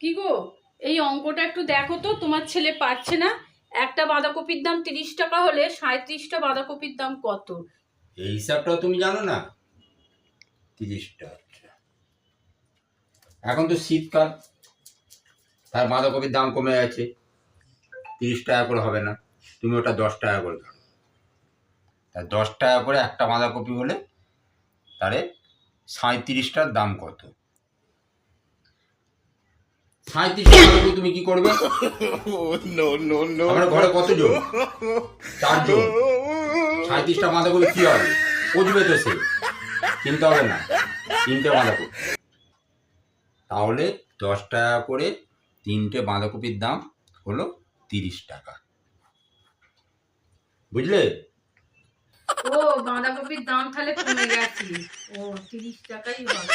কি গো? এই অঙ্কটা একটু দেখো তো, তোমার ছেলে পারছে না? একটা বাঁধাকপির দাম তিরিশ টাকা হলে সাঁত্রিশটা বাঁধাকপির দাম কত? এই হিসাবটাও তুমি জানো না? তিরিশটা এখন তো শীতকাল, তার বাঁধাকপির দাম কমে গেছে। তিরিশ টাকা করে হবে না, তুমি ওটা দশ টাকা করে ধরো। তা দশ টাকা করে একটা বাঁধাকপি হলে তারে সাঁত্রিশটার দাম কত? সাঁত্রিশ তুমি কি করবে? আমরা ঘরে কতজন চারজন। সাঁত্রিশটা বাঁধাকপি কি হবে? বুঝবে তো সে। কিনতে হবে না। তিনটে বাঁধাকপি। তাহলে দশ টাকা করে তিনটে বাঁধাকপির দাম হলো তিরিশ টাকা। বুঝলে? ও বাঁধাকপির দাম তাহলে কমে গেছে। ও তিরিশ টাকাই হবে।